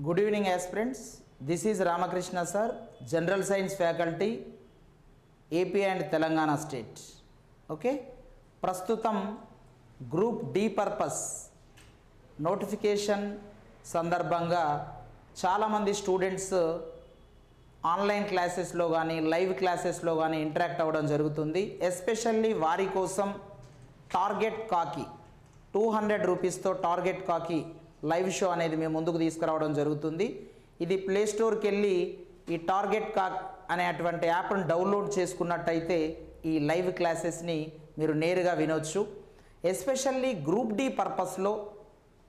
Good evening aspirants. This is Ramakrishna sir general science faculty AP and Telangana state okay ప్రస్తుతం group D purpose notification సందర్భంగా చాలామంది students online క్లాసెస్లో కానీ live క్లాసెస్లో కానీ interact అవ్వడం జరుగుతుంది. ఎస్పెషల్లీ వారి కోసం టార్గెట్ కాకి టూ హండ్రెడ్ రూపీస్తో టార్గెట్ కాకి లైవ్ షో అనేది మేము ముందుకు తీసుకురావడం జరుగుతుంది. ఇది ప్లే స్టోర్కి వెళ్ళి ఈ టార్గెట్ కాక్ అనేటువంటి యాప్ను డౌన్లోడ్ చేసుకున్నట్టయితే ఈ లైవ్ క్లాసెస్ని మీరు నేరుగా వినొచ్చు. ఎస్పెషల్లీ గ్రూప్ డి పర్పస్లో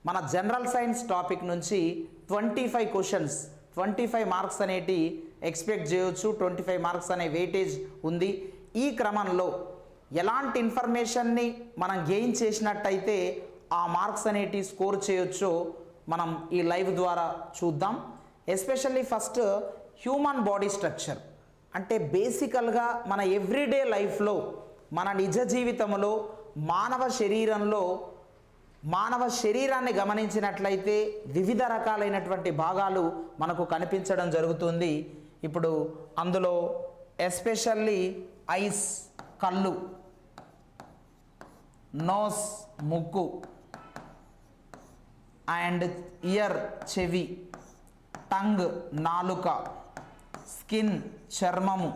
మన జనరల్ సైన్స్ టాపిక్ నుంచి twenty five questions twenty five marks అనేటి ఎక్స్పెక్ట్ చేయొచ్చు. ట్వంటీ ఫైవ్ మార్క్స్ అనే వెయిటేజ్ ఉంది. ఈ క్రమంలో ఎలాంటి ఇన్ఫర్మేషన్ని మనం గెయిన్ చేసినట్టయితే ఆ మార్క్స్ అనేటి స్కోర్ చేయొచ్చో మనం ఈ లైవ్ ద్వారా చూద్దాం. Especially first human body structure. అంటే బేసికల్గా మన ఎవ్రీడే లైఫ్లో మన నిజ జీవితంలో మానవ శరీరంలో మానవ శరీరాన్ని గమనించినట్లయితే వివిధ రకాలైనటువంటి భాగాలు మనకు కనిపించడం జరుగుతుంది. ఇప్పుడు అందులో ఎస్పెషల్లీ ఐస్ కళ్ళు నోస్ ముక్కు అండ్ ఇయర్ చెవి టంగ్ నాలుక స్కిన్ చర్మము.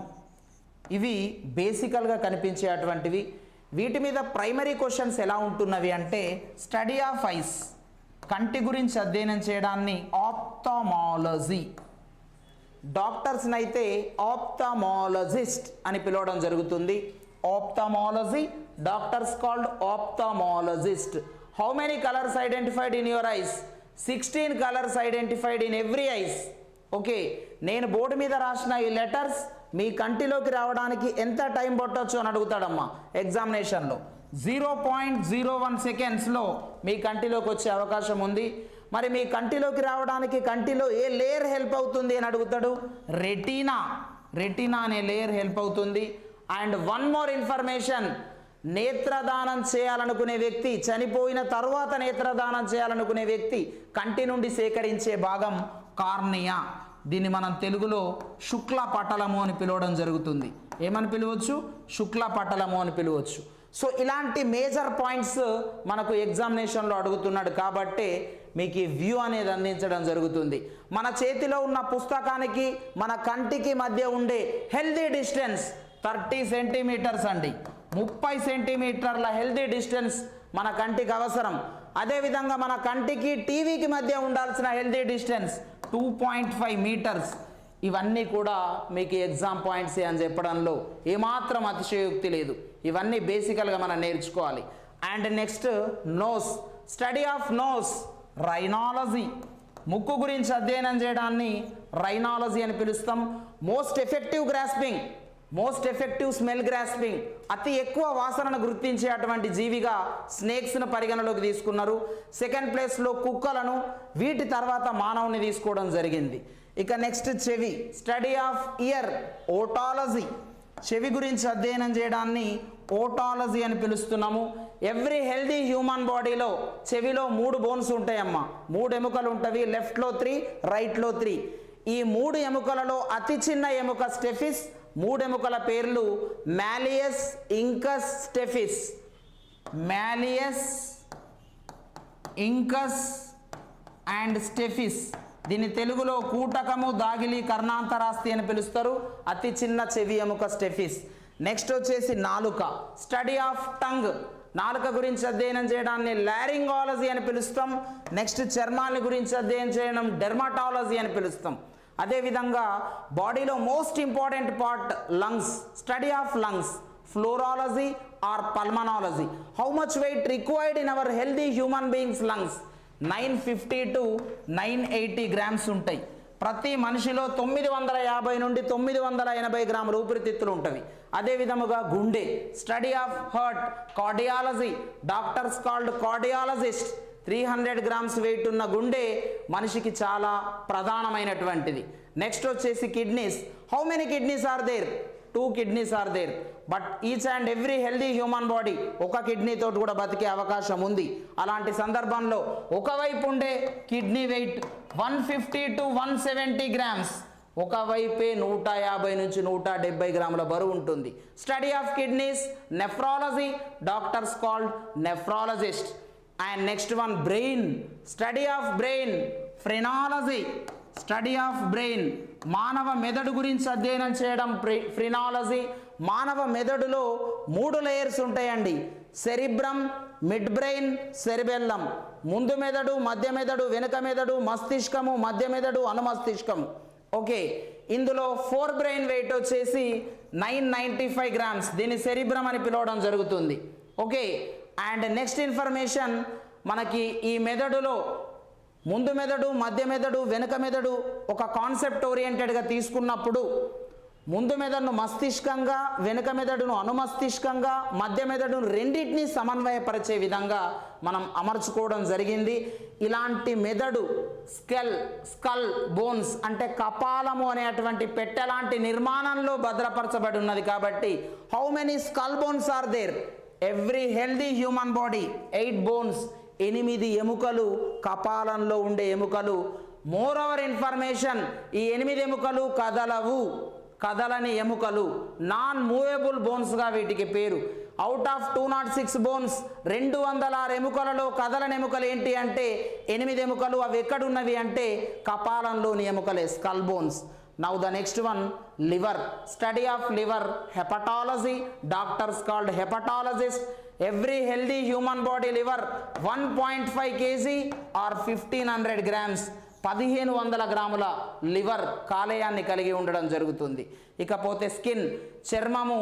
ఇవి బేసికల్గా కనిపించేటువంటివి. వీటి మీద ప్రైమరీ క్వశ్చన్స్ ఎలా ఉంటున్నవి అంటే స్టడీ ఆఫ్ ఐస్ కంటి గురించి అధ్యయనం చేయడాన్ని ఆప్థమాలజీ. డాక్టర్స్ని అయితే ఆప్థమాలజిస్ట్ అని పిలవడం జరుగుతుంది. Ophthalmology doctors called ophthalmologist. How many colours identified in your eyes sixteen colours identified in every eyes okay నేను బోర్డు మీద రాసిన ఈ లెటర్స్ మీ కంటిలోకి రావడానికి ఎంత టైం పట్టవచ్చు అని అడుగుతాడమ్మా. ఎగ్జామినేషన్లో జీరో పాయింట్ జీరో వన్ సెకండ్స్లో మీ కంటిలోకి వచ్చే అవకాశం ఉంది. మరి మీ కంటిలోకి రావడానికి కంటిలో ఏ లేయర్ హెల్ప్ అవుతుంది అని అడుగుతాడు? రెటీనా రెటీనా అనే లేయర్ హెల్ప్ అవుతుంది. అండ్ వన్ మోర్ ఇన్ఫర్మేషన్ నేత్రదానం చేయాలనుకునే వ్యక్తి చనిపోయిన తరువాత నేత్రదానం చేయాలనుకునే వ్యక్తి కంటి నుండి సేకరించే భాగం కార్నియా. దీన్ని మనం తెలుగులో శుక్ల పటలము అని పిలవడం జరుగుతుంది. ఏమని పిలవచ్చు? శుక్ల పటలము అని పిలవచ్చు. సో ఇలాంటి మేజర్ పాయింట్స్ మనకు ఎగ్జామినేషన్లో అడుగుతున్నాడు కాబట్టి మీకు ఈ వ్యూ అనేది అందించడం జరుగుతుంది. మన చేతిలో ఉన్న పుస్తకానికి మన కంటికి మధ్య ఉండే హెల్దీ డిస్టెన్స్ థర్టీ సెంటీమీటర్స్ అండి. ముప్పై సెంటీమీటర్ల హెల్దీ డిస్టెన్స్ మన కంటికి అవసరం. అదేవిధంగా మన కంటికి టీవీకి మధ్య ఉండాల్సిన healthy distance two point five metres. ఇవన్నీ కూడా మీకు ఎగ్జామ్ పాయింట్స్ అని చెప్పడంలో ఏమాత్రం అతిశయోక్తి లేదు. ఇవన్నీ బేసికల్గా మనం నేర్చుకోవాలి. And next nose. Study of nose. Rhinology. ముక్కు గురించి అధ్యయనం చేయడాన్ని రైనాలజీ అని పిలుస్తాం. Most effective grasping. Most effective smell grasping అతి ఎక్కువ వాసనను గుర్తించే అటువంటి జీవిగా స్నేక్స్ను పరిగణలోకి తీసుకున్నారు. సెకండ్ ప్లేస్లో కుక్కలను వీటి తర్వాత మానవుని తీసుకోవడం జరిగింది. ఇక నెక్స్ట్ చెవి స్టడీ ఆఫ్ ఇయర్ ఓటాలజీ చెవి గురించి అధ్యయనం చేయడాన్ని ఓటాలజీ అని పిలుస్తున్నాము. ఎవ్రీ హెల్దీ హ్యూమన్ బాడీలో చెవిలో మూడు బోన్స్ ఉంటాయమ్మా. మూడు ఎముకలు ఉంటవి లెఫ్ట్లో త్రీ రైట్లో త్రీ ఈ మూడు ఎముకలలో అతి చిన్న ఎముక స్టెఫిస్ మూడెముకల పేర్లు malleus incus stapes. Malleus incus and stapes. దీన్ని తెలుగులో కూటకము దాగిలి కర్ణాంతరాస్తి అని పిలుస్తారు. అతి చిన్న చెవి ఎముక స్టెఫిస్. నెక్స్ట్ వచ్చేసి నాలుక. Study of tongue. నాలుక గురించి అధ్యయనం చేయడాన్ని లారింగాలజీ అని పిలుస్తాం. నెక్స్ట్ చర్మాన్ని గురించి అధ్యయనం చేయడం డెర్మాటాలజీ అని పిలుస్తాం. అదేవిధంగా బాడీలో most important part lungs study of lungs pleurology or pulmonology. How much weight required in our healthy human beings lungs nine fifty to nine eighty grams ఉంటాయి. ప్రతి మనిషిలో తొమ్మిది వందల యాభై నుండి తొమ్మిది వందల ఎనభై గ్రాముల ఊపిరితిత్తులు ఉంటాయి అదే విధముగా గుండె study of heart cardiology doctors called cardiologist three hundred grams weight ఉన్న గుండె మనిషికి చాలా ప్రధానమైనటువంటిది. నెక్స్ట్ వచ్చేసి kidneys. How many kidneys are there two kidneys are there but each and every healthy human body ఒక కిడ్నీతో కూడా బతికే అవకాశం ఉంది. అలాంటి సందర్భంలో ఒకవైపు ఉండే kidney weight one fifty to one seventy grams. ఒకవైపే నూట యాభై నుంచి నూట డెబ్బై గ్రాముల బరువు ఉంటుంది. Study of kidneys nephrology doctors called nephrologist and next one brain study of brain phrenology study of brain మానవ మెదడు గురించి అధ్యయనం చేయడం ఫ్రినాలజీ మానవ మెదడులో మూడు లేయర్స్ ఉంటాయండి. సెరిబ్రమ్ మిడ్ బ్రెయిన్ సెరిబెల్లం ముందు మెదడు మధ్య మెదడు వెనుక మెదడు మస్తిష్కము మధ్య మెదడు అనుమస్తిష్కము. ఓకే. ఇందులో ఫోర్ బ్రెయిన్ వెయిట్ వచ్చేసి నైన్ నైంటీ ఫైవ్ గ్రామ్స్. దీన్ని సెరిబ్రమ్ అని పిలవడం జరుగుతుంది. ఓకే. అండ్ నెక్స్ట్ ఇన్ఫర్మేషన్ మనకి ఈ మెదడులో ముందు మెదడు మధ్య మెదడు వెనుక మెదడు ఒక కాన్సెప్ట్ ఓరియంటెడ్గా తీసుకున్నప్పుడు ముందు మెదడును మస్తిష్కంగా వెనుక మెదడును అనుమస్తిష్కంగా మధ్య మెదడును రెండింటినీ సమన్వయపరిచే విధంగా మనం అమర్చుకోవడం జరిగింది. ఇలాంటి మెదడు స్కెల్ స్కల్ బోన్స్ అంటే కపాలము అనేటువంటి పెట్టెలాంటి నిర్మాణంలో భద్రపరచబడి ఉన్నది కాబట్టి how many skull bones are there? Every healthy human body eight bones ఎనిమిది ఎముకలు కపాలంలో ఉండే ఎముకలు. మోర్ ఓవర్ ఇన్ఫర్మేషన్ ఈ ఎనిమిది ఎముకలు కదలవు. కదలని ఎముకలు. నాన్ మూవబుల్ బోన్స్గా వీటికి పేరు. Out of two not six bones రెండు వందల ఆరు ఎముకలలో కదలని ఎముకలు ఏంటి అంటే ఎనిమిది ఎముకలు అవి ఎక్కడున్నవి అంటే కపాలంలోని ఎముకలే skull bones now the next one liver study of liver hepatology doctors called hepatologist every healthy human body liver one point five KG or fifteen hundred grams పదిహేను వందల గ్రాముల లివర్ కాలేయాన్ని కలిగి ఉండడం జరుగుతుంది. ఇకపోతే స్కిన్ చర్మము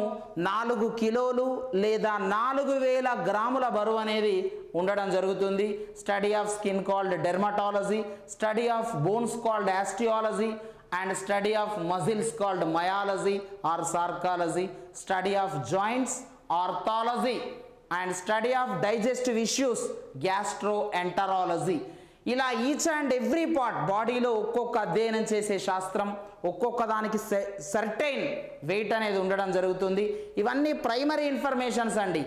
నాలుగు కిలోలు లేదా నాలుగు వేల గ్రాముల బరువు అనేది ఉండడం జరుగుతుంది. Study of skin called dermatology study of bones called osteology and study of muscles called myology or sarcology study of joints arthrology and study of digestive issues gastroenterology ఇలా ఈచ్ అండ్ ఎవ్రీ పార్ట్ బాడీలో ఒక్కొక్క అధ్యయనం చేసే శాస్త్రం ఒక్కొక్క దానికి certain wait అనేది ఉండడం జరుగుతుంది. ఇవన్నీ ప్రైమరీ ఇన్ఫర్మేషన్స్ అండి.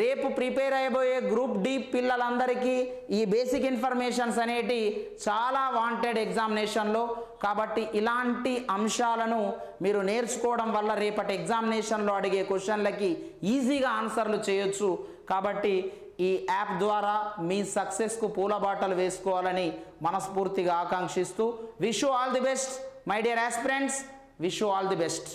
రేపు ప్రిపేర్ అయిపోయే గ్రూప్ డి పిల్లలందరికీ ఈ బేసిక్ ఇన్ఫర్మేషన్స్ అనేటి చాలా వాంటెడ్ ఎగ్జామినేషన్లో. కాబట్టి ఇలాంటి అంశాలను మీరు నేర్చుకోవడం వల్ల రేపటి ఎగ్జామినేషన్లో అడిగే క్వశ్చన్లకి ఈజీగా ఆన్సర్లు చేయొచ్చు. కాబట్టి ఈ యాప్ ద్వారా మీ సక్సెస్కు పూలబాటలు వేసుకోవాలని మనస్ఫూర్తిగా ఆకాంక్షిస్తూ wish all the best my dear aspirants wish all the best.